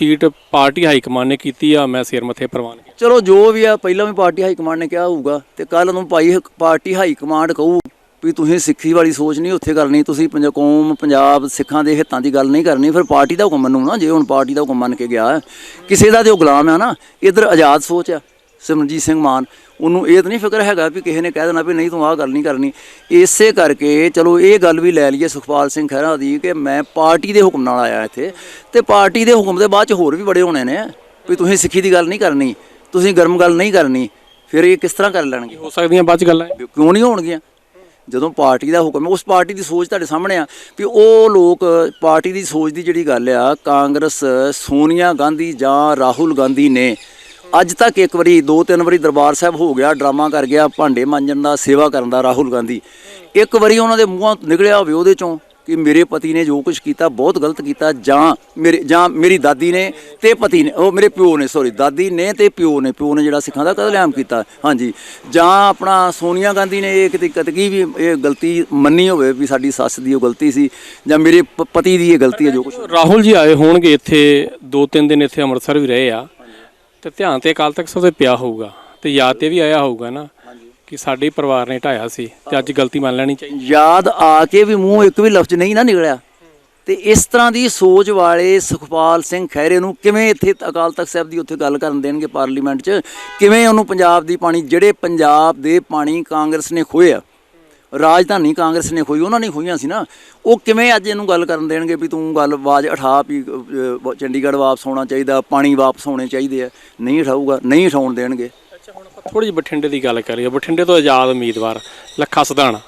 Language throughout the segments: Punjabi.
ਸੀਟ ਪਾਰਟੀ ਹਾਈ ਕਮਾਂਡ ਨੇ ਕੀਤੀ ਆ, ਮੈਂ ਸਿਰ ਮੱਥੇ ਪ੍ਰਵਾਨ ਕੀਤਾ। ਚਲੋ, ਜੋ ਵੀ ਆ, ਪਹਿਲਾਂ ਵੀ ਪਾਰਟੀ ਹਾਈ ਕਮਾਂਡ ਨੇ ਕਿਹਾ ਹੋਊਗਾ ਤੇ ਕੱਲ ਨੂੰ ਭਾਈ ਪਾਰਟੀ ਹਾਈ ਕਮਾਂਡ ਕਹੂ ਵੀ ਤੁਸੀਂ ਸਿੱਖੀ ਵਾਲੀ ਸੋਚ ਨਹੀਂ ਉੱਥੇ ਕਰਨੀ, ਤੁਸੀਂ ਪੰਜਾਬ ਕੌਮ, ਪੰਜਾਬ ਸਿੱਖਾਂ ਦੇ ਹਿੱਤਾਂ ਦੀ ਗੱਲ ਨਹੀਂ ਕਰਨੀ, ਫਿਰ ਪਾਰਟੀ ਦਾ ਹੁਕਮ ਮੰਨੂ ਨਾ, ਜੇ ਹੁਣ ਪਾਰਟੀ ਦਾ ਹੁਕਮ ਮੰਨ ਕੇ ਗਿਆ, ਕਿਸੇ ਦਾ ਤੇ ਉਹ ਗੁਲਾਮ ਆ ਨਾ, ਇਧਰ ਆਜ਼ਾਦ ਸੋਚ ਆ। ਸਿਮਰਨਜੀਤ ਸਿੰਘ ਮਾਨ ਉਹਨੂੰ ਇਹ ਤਾਂ ਨਹੀਂ ਫਿਕਰ ਹੈਗਾ ਵੀ ਕਿਸੇ ਨੇ ਕਹਿ ਦੇਣਾ ਵੀ ਨਹੀਂ ਤੂੰ ਆਹ ਗੱਲ ਨਹੀਂ ਕਰਨੀ। ਇਸੇ ਕਰਕੇ ਚਲੋ ਇਹ ਗੱਲ ਵੀ ਲੈ ਲਈਏ ਸੁਖਪਾਲ ਸਿੰਘ ਖਹਿਰਾ ਦੀ ਕਿ ਮੈਂ ਪਾਰਟੀ ਦੇ ਹੁਕਮ ਨਾਲ ਆਇਆ ਇੱਥੇ ਤੇ ਪਾਰਟੀ ਦੇ ਹੁਕਮ ਦੇ ਬਾਅਦ ਚ ਹੋਰ ਵੀ ਬੜੇ ਹੋਣੇ ਨੇ ਵੀ ਤੁਸੀਂ ਸਿੱਖੀ ਦੀ ਗੱਲ ਨਹੀਂ ਕਰਨੀ ਤੁਸੀਂ ਗਰਮ ਗੱਲ ਨਹੀਂ ਕਰਨੀ ਫਿਰ ਇਹ ਕਿਸ ਤਰ੍ਹਾਂ ਕਰ ਲੈਣਗੇ? ਹੋ ਸਕਦੀਆਂ ਬਾਅਦ ਚ ਗੱਲਾਂ। ਕਿਉਂ ਨਹੀਂ ਹੋਣਗੀਆਂ? ਜਦੋਂ ਪਾਰਟੀ ਦਾ ਹੁਕਮ ਹੈ ਉਸ ਪਾਰਟੀ ਦੀ ਸੋਚ ਤੁਹਾਡੇ ਸਾਹਮਣੇ ਆ ਵੀ ਉਹ ਲੋਕ ਪਾਰਟੀ ਦੀ ਸੋਚ ਦੀ ਜਿਹੜੀ ਗੱਲ ਆ ਕਾਂਗਰਸ ਸੋਨੀਆ ਗਾਂਧੀ ਜਾਂ ਰਾਹੁਲ ਗਾਂਧੀ ਨੇ ਅੱਜ ਤੱਕ ਇੱਕ ਵਾਰੀ, ਦੋ, ਤਿੰਨ ਵਾਰੀ ਦਰਬਾਰ ਸਾਹਿਬ ਹੋ ਗਿਆ, ਡਰਾਮਾ ਕਰ ਗਿਆ, ਭਾਂਡੇ ਮਾਂਜਣ ਦਾ ਸੇਵਾ ਕਰਨ ਦਾ ਰਾਹੁਲ ਗਾਂਧੀ। ਇੱਕ ਵਾਰੀ ਉਹਨਾਂ ਦੇ ਮੂੰਹੋਂ ਨਿਕਲਿਆ ਹੋਵੇ ਉਹਦੇ ਚੋਂ ਕਿ ਮੇਰੇ ਪਤੀ ਨੇ ਜੋ ਕੁਝ ਕੀਤਾ, ਬਹੁਤ ਗਲਤ ਕੀਤਾ, ਜਾਂ ਮੇਰੇ, ਜਾਂ ਮੇਰੀ ਦਾਦੀ ਨੇ ਤੇ ਪਤੀ ਨੇ, ਉਹ ਮੇਰੇ ਪਿਓ ਨੇ ਸੌਰੀ ਦਾਦੀ ਨੇ ਤੇ ਪਿਓ ਨੇ ਪਿਓ ਨੇ ਜਿਹੜਾ ਸਿੱਖਾਂ ਦਾ ਕਤਲੇਆਮ ਕੀਤਾ, ਹਾਂਜੀ। ਜਾਂ ਆਪਣਾ ਸੋਨੀਆ ਗਾਂਧੀ ਨੇ ਇਹ ਕਿਤੇ ਕਤਕੀ ਵੀ ਇਹ ਗਲਤੀ ਮੰਨੀ ਹੋਵੇ ਵੀ ਸਾਡੀ ਸੱਸ ਦੀ ਉਹ ਗਲਤੀ ਸੀ, ਜਾਂ ਮੇਰੇ ਪ- ਪਤੀ ਦੀ ਇਹ ਗਲਤੀ ਹੈ ਜੋ ਕੁਝ ਰਾਹੁਲ ਜੀ ਆਏ ਹੋਣਗੇ ਇੱਥੇ, ਦੋ, ਤਿੰਨ ਦਿਨ ਇੱਥੇ ਅੰਮ੍ਰਿਤਸਰ ਵੀ ਰਹੇ ਆ। ਤੇ ਧਿਆਨ ਤੇ ਅਕਾਲ ਤਖਤ ਸਾਹਿਬ ਤੇ ਪਿਆ ਹੋਊਗਾ ਤੇ ਯਾਦ ਤੇ ਵੀ ਆਇਆ ਹੋਊਗਾ ਨਾ ਕਿ ਸਾਡੇ ਪਰਿਵਾਰ ਨੇ ਢਾਇਆ ਸੀ ਤੇ ਅੱਜ ਗਲਤੀ ਮੰਨ ਲੈਣੀ ਚਾਹੀਦੀ ਯਾਦ ਆ ਕੇ ਵੀ ਮੂੰਹ ਇੱਕ ਵੀ ਲਫ਼ਜ਼ ਨਹੀਂ ਨਾ ਨਿਕਲਿਆ। ਤੇ ਇਸ ਤਰ੍ਹਾਂ ਦੀ ਸੋਚ ਵਾਲੇ ਸੁਖਪਾਲ ਸਿੰਘ ਖਹਿਰੇ ਨੂੰ ਕਿਵੇਂ ਇੱਥੇ ਅਕਾਲ ਤਖਤ ਸਾਹਿਬ ਦੀ ਉੱਥੇ ਗੱਲ ਕਰਨ ਦੇਣਗੇ ਪਾਰਲੀਮੈਂਟ 'ਚ? ਕਿਵੇਂ ਉਹਨੂੰ ਪੰਜਾਬ ਦੀ ਪਾਣੀ ਜਿਹੜੇ ਪੰਜਾਬ ਦੇ ਪਾਣੀ ਕਾਂਗਰਸ ਨੇ ਖੋਏ ਆ ਰਾਜਧਾਨੀ ਕਾਂਗਰਸ ਨੇ ਖੋਈ ਉਹਨਾਂ ਨੇ ਖੋਈਆਂ ਸੀ ਨਾ। ਉਹ ਕਿਵੇਂ ਅੱਜ ਇਹਨੂੰ ਗੱਲ ਕਰਨ ਦੇਣਗੇ ਵੀ ਤੂੰ ਗੱਲ ਆਵਾਜ਼ ਉਠਾ ਵੀ ਚੰਡੀਗੜ੍ਹ ਵਾਪਸ ਹੋਣਾ ਚਾਹੀਦਾ ਪਾਣੀ ਵਾਪਸ ਹੋਣੇ ਚਾਹੀਦੇ ਆ ਨਹੀਂ ਉਠਾਊਗਾ ਨਹੀਂ ਉਠਾਉਣ ਦੇਣਗੇ। ਅੱਛਾ ਹੁਣ ਆਪਾਂ ਥੋੜੀ ਜਿਹੀ ਬਠਿੰਡੇ ਦੀ ਗੱਲ ਕਰੀਏ। ਬਠਿੰਡੇ ਤੋਂ ਆਜ਼ਾਦ ਉਮੀਦਵਾਰ ਲੱਖਾ ਸਧਾਣਾ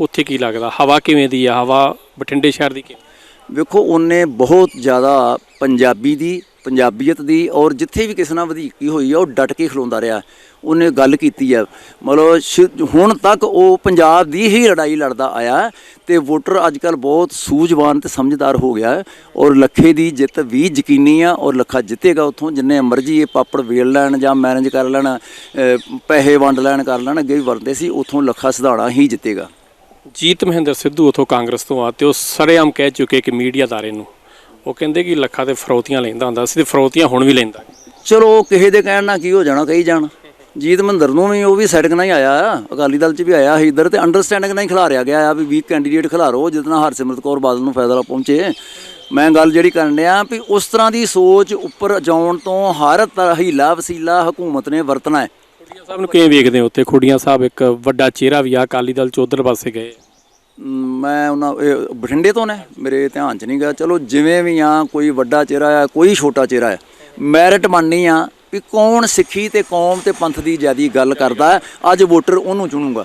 ਉੱਥੇ ਕੀ ਲੱਗਦਾ? ਹਵਾ ਕਿਵੇਂ ਦੀ ਆ? ਹਵਾ ਬਠਿੰਡੇ ਸ਼ਹਿਰ ਦੀ ਕਿਵੇਂ? ਵੇਖੋ ਉਹਨੇ ਬਹੁਤ ਜ਼ਿਆਦਾ ਪੰਜਾਬੀ ਦੀ ਪੰਜਾਬੀਅਤ ਦੀ ਔਰ ਜਿੱਥੇ ਵੀ ਕਿਸੇ ਨਾਲ ਵਧੀਕੀ ਹੋਈ ਆ, ਉਹ ਡਟ ਕੇ ਖਲੋਂਦਾ ਰਿਹਾ। ਉਹਨੇ ਗੱਲ ਕੀਤੀ ਆ। ਮਤਲਬ ਸ਼ੁ- ਹੁਣ ਤੱਕ ਉਹ ਪੰਜਾਬ ਦੀ ਹੀ ਲੜਾਈ ਲੜਦਾ ਆਇਆ ਤੇ ਵੋਟਰ ਅੱਜ ਕੱਲ ਬਹੁਤ ਸੂਝਵਾਨ ਤੇ ਸਮਝਦਾਰ ਹੋ ਗਿਆ ਔਰ ਲੱਖੇ ਦੀ ਜਿੱਤ ਵੀ ਯਕੀਨੀ ਆ ਔਰ ਲੱਖਾ ਜਿੱਤੇਗਾ ਉੱਥੋਂ, ਜਿੰਨੇ ਮਰਜ਼ੀ ਇਹ ਪਾਪੜ ਵੇਲ ਲੈਣ ਜਾਂ ਮੈਨੇਜ ਕਰ ਲੈਣ ਪੈਸੇ ਵੰਡ ਲੈਣ, ਕਰ ਲੈਣ, ਅੱਗੇ ਵੀ ਵਰਦੇ ਸੀ, ਉੱਥੋਂ ਲੱਖਾ ਸਿਧਾਣਾ ਹੀ ਜਿੱਤੇਗਾ। ਜੀਤ ਮਹਿੰਦਰ ਸਿੱਧੂ ਉਥੋਂ ਕਾਂਗਰਸ ਤੋਂ ਆ ਤੇ ਉਹ ਸਰੇਆਮ ਕਹਿ ਚੁੱਕੇ ਕਿ ਮੀਡੀਆ ਦਾਰੇ ਨੂੰ। ਉਹ ਕਹਿੰਦੇ ਕਿ ਲੱਖਾ ਤੇ ਫਰੋਤੀਆਂ ਲੈਂਦਾ ਹੁੰਦਾ ਸੀ ਤੇ ਫਰੋਤੀਆਂ ਹੁਣ ਵੀ ਲੈਂਦਾ। ਚਲੋ ਕਿਸੇ ਦੇ ਕਹਿਣ ਨਾਲ ਕੀ ਹੋ ਜਾਣਾ ਕਹੀ ਜਾਣ। ਜੀਤ ਮਹਿੰਦਰ ਨੂੰ ਵੀ ਉਹ ਵੀ ਸੈਟਿੰਗ ਨਾਲ ਹੀ ਆਇਆ। ਅਕਾਲੀ ਦਲ 'ਚ ਵੀ ਆਇਆ ਸੀ ਇੱਧਰ ਤੇ ਅੰਡਰਸਟੈਂਡਿੰਗ ਨਾਲ ਹੀ ਖਿਲਾਰਿਆ ਗਿਆ ਆ ਵੀ ਵੀਕ ਕੈਂਡੀਡੇਟ ਖਿਲਾਰੋ ਜਿਹਦੇ ਨਾਲ ਹਰਸਿਮਰਤ ਕੌਰ ਬਾਦਲ ਨੂੰ ਫਾਇਦਾ ਪਹੁੰਚੇ। ਮੈਂ ਗੱਲ ਜਿਹੜੀ ਕਰਨ ਡਿਆ ਵੀ ਉਸ ਤਰ੍ਹਾਂ ਦੀ ਸੋਚ ਉੱਪਰ ਜਾਣ ਤੋਂ ਹਰ ਤਰ੍ਹਾਂ ਹੀਲਾ ਵਸੀਲਾ ਹਕੂਮਤ ਨੇ ਵਰਤਣਾ ਹੈ। ਖੁੱਡੀਆਂ ਸਾਹਿਬ ਨੂੰ ਕਿਵੇਂ ਵੇਖਦੇ ਹੋ? ਉੱਥੇ ਖੁੱਡੀਆਂ ਸਾਹਿਬ ਇੱਕ ਵੱਡਾ ਚਿਹਰਾ ਵੀ ਆ ਅਕਾਲੀ ਦਲ ਚ ਉਧਰ ਪਾਸੇ ਗਏ। ਮੈਂ ਉਹਨਾਂ, ਇਹ ਬਠਿੰਡੇ ਤੋਂ ਨੇ, ਮੇਰੇ ਧਿਆਨ 'ਚ ਨਹੀਂ ਗਿਆ। ਚਲੋ ਜਿਵੇਂ ਵੀ ਆ, ਕੋਈ ਵੱਡਾ ਚਿਹਰਾ ਆ, ਕੋਈ ਛੋਟਾ ਚਿਹਰਾ ਆ, ਮੈਰਿਟ ਮੰਨਣੀ ਆ ਵੀ ਕੌਣ ਸਿੱਖੀ ਤੇ ਕੌਮ ਤੇ ਪੰਥ ਦੀ ਜਿਆਦੀ ਗੱਲ ਕਰਦਾ ਅੱਜ ਵੋਟਰ ਉਹਨੂੰ ਚੁਣੂਗਾ।